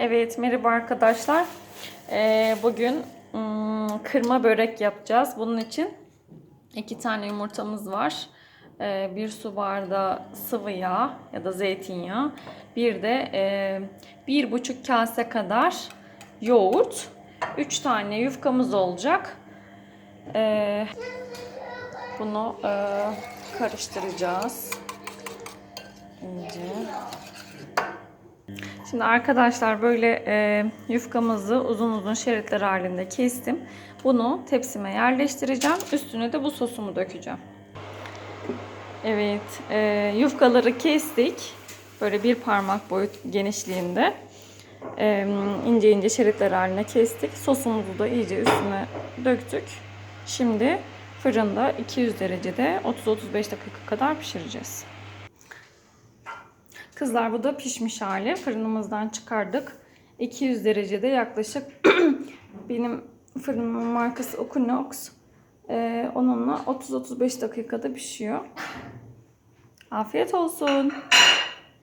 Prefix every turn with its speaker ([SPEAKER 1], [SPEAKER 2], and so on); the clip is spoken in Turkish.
[SPEAKER 1] Evet, merhaba arkadaşlar. Ee, bugün ım, kırma börek yapacağız. Bunun için iki tane yumurtamız var. Ee, bir su bardağı sıvı yağ ya da zeytinyağı. Bir de e, bir buçuk kase kadar yoğurt. Üç tane yufkamız olacak. Ee, bunu e, karıştıracağız. İyice. Şimdi arkadaşlar böyle e, yufkamızı uzun uzun şeritler halinde kestim. Bunu tepsime yerleştireceğim. Üstüne de bu sosumu dökeceğim. Evet, e, yufkaları kestik. Böyle bir parmak boyut genişliğinde. E, ince ince şeritler haline kestik. Sosumuzu da iyice üstüne döktük. Şimdi fırında 200 derecede 30-35 dakika kadar pişireceğiz. Kızlar bu da pişmiş hali. Fırınımızdan çıkardık. 200 derecede yaklaşık benim fırınımın markası Okunox. Ee, onunla 30-35 dakikada pişiyor. Afiyet olsun.